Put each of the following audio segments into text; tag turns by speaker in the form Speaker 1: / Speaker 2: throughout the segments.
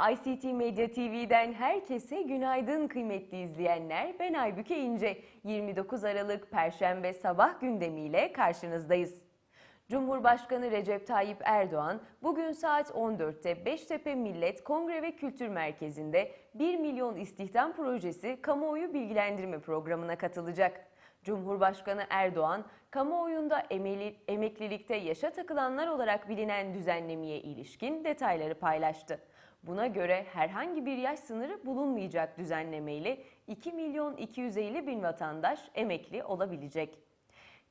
Speaker 1: ICT Medya TV'den herkese günaydın kıymetli izleyenler. Ben Aybüke İnce. 29 Aralık Perşembe sabah gündemiyle karşınızdayız. Cumhurbaşkanı Recep Tayyip Erdoğan bugün saat 14'te Beştepe Millet Kongre ve Kültür Merkezi'nde 1 milyon istihdam projesi kamuoyu bilgilendirme programına katılacak. Cumhurbaşkanı Erdoğan, kamuoyunda emeli, emeklilikte yaşa takılanlar olarak bilinen düzenlemeye ilişkin detayları paylaştı. Buna göre herhangi bir yaş sınırı bulunmayacak düzenlemeyle 2 milyon 250 bin vatandaş emekli olabilecek.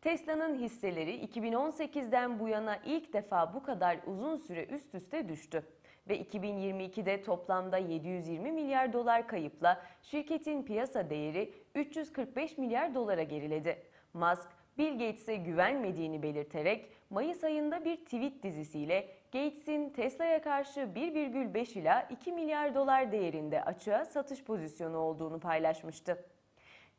Speaker 1: Tesla'nın hisseleri 2018'den bu yana ilk defa bu kadar uzun süre üst üste düştü ve 2022'de toplamda 720 milyar dolar kayıpla şirketin piyasa değeri 345 milyar dolara geriledi. Musk, Bill Gates'e güvenmediğini belirterek Mayıs ayında bir tweet dizisiyle Gates'in Tesla'ya karşı 1,5 ila 2 milyar dolar değerinde açığa satış pozisyonu olduğunu paylaşmıştı.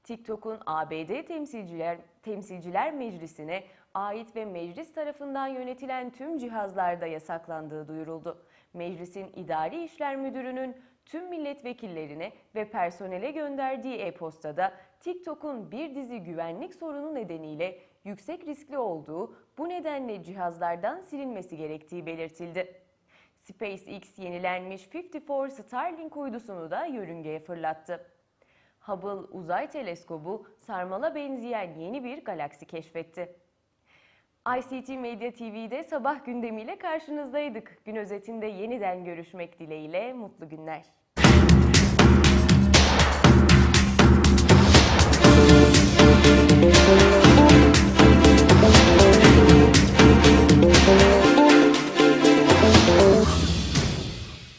Speaker 1: TikTok'un ABD Temsilciler, Temsilciler Meclisi'ne ait ve meclis tarafından yönetilen tüm cihazlarda yasaklandığı duyuruldu. Meclisin İdari İşler Müdürü'nün tüm milletvekillerine ve personele gönderdiği e-postada TikTok'un bir dizi güvenlik sorunu nedeniyle yüksek riskli olduğu, bu nedenle cihazlardan silinmesi gerektiği belirtildi. SpaceX yenilenmiş 54 Starlink uydusunu da yörüngeye fırlattı. Hubble Uzay Teleskobu sarmala benzeyen yeni bir galaksi keşfetti. ICT Medya TV'de sabah gündemiyle karşınızdaydık. Gün özetinde yeniden görüşmek dileğiyle mutlu günler.